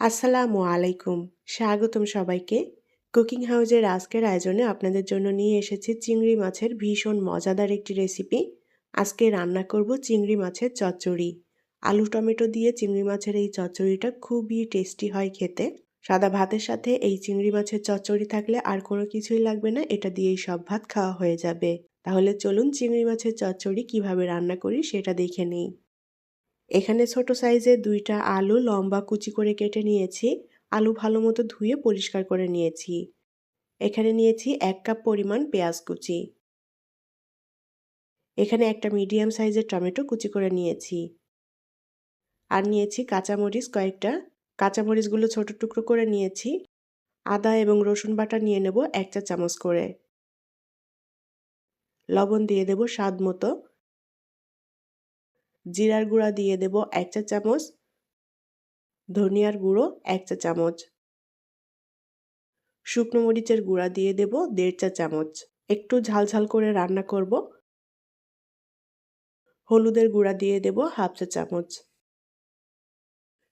আসসালামু আলাইকুম। স্বাগতম সবাইকে। কুকিং হাউজের আজকের আয়োজনে আপনাদের জন্য নিয়ে এসেছি চিংড়ি মাছের ভীষণ মজাদার একটি রেসিপি। আজকে রান্না করব চিংড়ি মাছের চচ্চড়ি। আলু টমেটো দিয়ে চিংড়ি মাছের এই চচ্চড়িটা খুবই টেস্টি হয় খেতে। সাদা ভাতের সাথে এই চিংড়ি মাছের চচ্চড়ি থাকলে আর কোনো কিছুই লাগবে না, এটা দিয়েই সব ভাত খাওয়া হয়ে যাবে। তাহলে চলুন চিংড়ি মাছের চচ্চড়ি কীভাবে রান্না করি সেটা দেখে নিই। এখানে ছোট সাইজের দুইটা আলু লম্বা কুচি করে কেটে নিয়েছি। আলু ভালো মতো ধুয়ে পরিষ্কার করে নিয়েছি। এখানে নিয়েছি এক কাপ পরিমাণ পেঁয়াজ কুচি। এখানে একটা মিডিয়াম সাইজের টমেটো কুচি করে নিয়েছি। আর নিয়েছি কাঁচামরিচ কয়েকটা। কাঁচামরিচগুলো ছোট টুকরো করে নিয়েছি। আদা এবং রসুন বাটা নিয়ে নেব এক চা চামচ করে। লবণ দিয়ে দেব স্বাদ মতো। জিরার গুঁড়া দিয়ে দেব এক চা চামচ, ধনিয়ার গুঁড়ো এক চা চামচ। শুকনো মরিচের গুঁড়া দিয়ে দেব দেড় চা চামচ। একটু ঝাল ঝাল করে রান্না করব। হলুদের গুঁড়া দিয়ে দেব হাফ চা চামচ।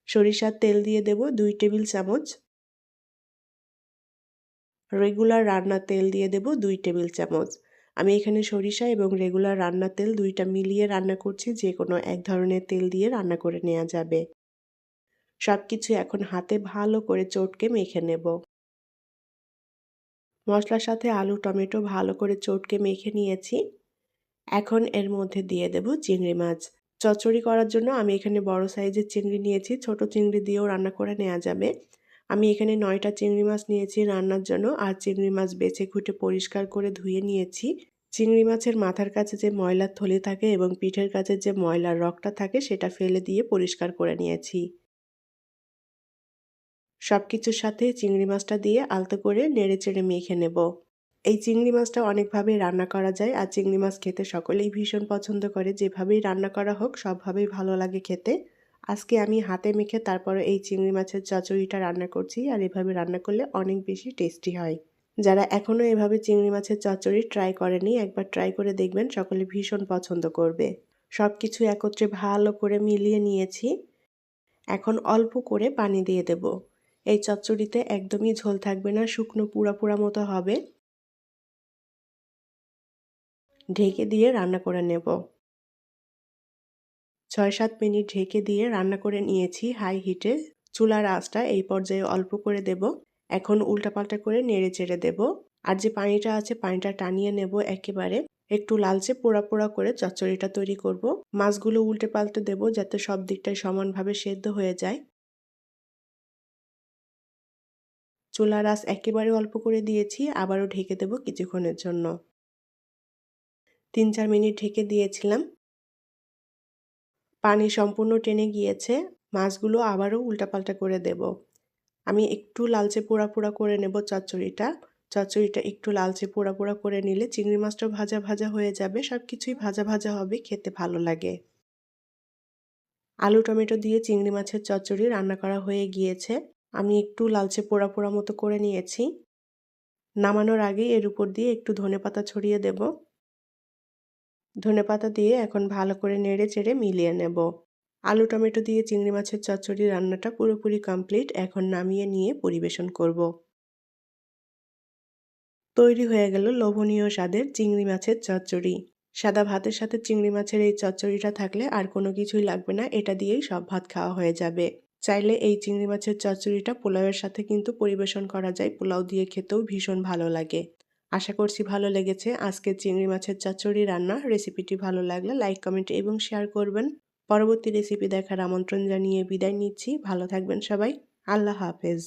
সরিষার তেল দিয়ে দেব দুই টেবিল চামচ। রেগুলার রান্নার তেল দিয়ে দেব দুই টেবিল চামচ। আমি এখানে সরিষা এবং রেগুলার রান্না তেল দুইটা মিলিয়ে রান্না করছি, যে কোনো এক ধরনের তেল দিয়ে রান্না করে নেওয়া যাবে। সব কিছু এখন হাতে ভালো করে চটকে মেখে নেব। মশলার সাথে আলু, টমেটো ভালো করে চটকে মেখে নিয়েছি। এখন এর মধ্যে দিয়ে দেব চিংড়ি মাছ। চচ্চড়ি করার জন্য আমি এখানে বড় সাইজের চিংড়ি নিয়েছি, ছোট চিংড়ি দিয়েও রান্না করে নেওয়া যাবে। আমি এখানে নয়টা চিংড়ি মাছ নিয়েছি রান্নার জন্য, আর চিংড়ি মাছ বেছে খুঁটে পরিষ্কার করে ধুয়ে নিয়েছি। চিংড়ি মাছের মাথার কাছে যে ময়লার থলি থাকে এবং পিঠের কাছে যে ময়লার রকটা থাকে সেটা ফেলে দিয়ে পরিষ্কার করে নিয়েছি। সব কিছুর সাথে চিংড়ি মাছটা দিয়ে আলতো করে নেড়ে চেড়ে মেখে নেব। এই চিংড়ি মাছটা অনেকভাবে রান্না করা যায়, আর চিংড়ি মাছ খেতে সকলেই ভীষণ পছন্দ করে। যেভাবেই রান্না করা হোক, সবভাবেই ভালো লাগে খেতে। আজকে আমি হাতে মেখে তারপরে এই চিংড়ি মাছের চচড়িটা রান্না করছি আর এভাবে রান্না করলে অনেক বেশি টেস্টি হয়। যারা এখনও এভাবে চিংড়ি মাছের চচ্চড়ি ট্রাই করেনি একবার ট্রাই করে দেখবেন, সকলে ভীষণ পছন্দ করবে। সব কিছু একত্রে ভালো করে মিলিয়ে নিয়েছি। এখন অল্প করে পানি দিয়ে দেব। এই চচ্চড়িতে একদমই ঝোল থাকবে না, শুকনো পুরা পুরা মতো হবে। ঢেকে দিয়ে রান্না করে নেব। ছয় সাত মিনিট ঢেকে দিয়ে রান্না করে নিয়েছি হাই হিটে। চুলার আঁচটা এই পর্যায়ে অল্প করে দেব। এখন উল্টাপাল্টা করে নেড়ে চেড়ে দেব। আর যে পানিটা আছে, পানিটা টানিয়ে নেব একেবারে। একটু লালচে পোড়া পোড়া করে চচ্চড়িটা তৈরি করব। মাছগুলো উল্টে পাল্টে দেব যাতে সব দিকটাই সমানভাবে সেদ্ধ হয়ে যায়। চুলার আঁচ একেবারে অল্প করে দিয়েছি, আবারও ঢেকে দেব কিছুক্ষণের জন্য। তিন চার মিনিট ঢেকে দিয়েছিলাম। পানি সম্পূর্ণ টেনে গিয়েছে, মাছগুলো আবারও উল্টাপাল্টা করে দেব। আমি একটু লালচে পোড়া পোড়া করে নেব চচ্চড়িটা। চচ্চড়িটা একটু লালচে পোড়া পোড়া করে নিলে চিংড়ি মাছটা ভাজা ভাজা হয়ে যাবে সব কিছুই ভাজা ভাজা হবে, খেতে ভালো লাগে। আলু, টমেটো দিয়ে চিংড়ি মাছের চচ্চড়ি রান্না করা হয়ে গিয়েছে। আমি একটু লালচে পোড়া পোড়া মতো করে নিয়েছি। নামানোর আগে এর উপর দিয়ে একটু ধনে পাতা ছড়িয়ে দেব। ধনে পাতা দিয়ে এখন ভালো করে নেড়ে চেড়ে মিলিয়ে নেব। আলু, টমেটো দিয়ে চিংড়ি মাছের চচ্চড়ি রান্নাটা পুরোপুরি কমপ্লিট। এখন নামিয়ে নিয়ে পরিবেশন করব। তৈরি হয়ে গেল লোভনীয় স্বাদের চিংড়ি মাছের চচ্চড়ি। সাদা ভাতের সাথে চিংড়ি মাছের এই চচ্চড়িটা থাকলে আর কোনো কিছুই লাগবে না, এটা দিয়েই সব ভাত খাওয়া হয়ে যাবে। চাইলে এই চিংড়ি মাছের চচ্চড়িটা পোলাওয়ের সাথে কিন্তু পরিবেশন করা যায়। পোলাও দিয়ে খেতেও ভীষণ ভালো লাগে। আশা করছি ভালো লেগেছে। আজকে চিংড়ি মাছের চচ্চড়ি রান্না। রেসিপিটি ভালো লাগলে লাইক, কমেন্ট এবং শেয়ার করবেন। পরবর্তী রেসিপি দেখার আমন্ত্রণ জানিয়ে বিদায় নিচ্ছি। ভালো থাকবেন সবাই। আল্লাহ হাফেজ।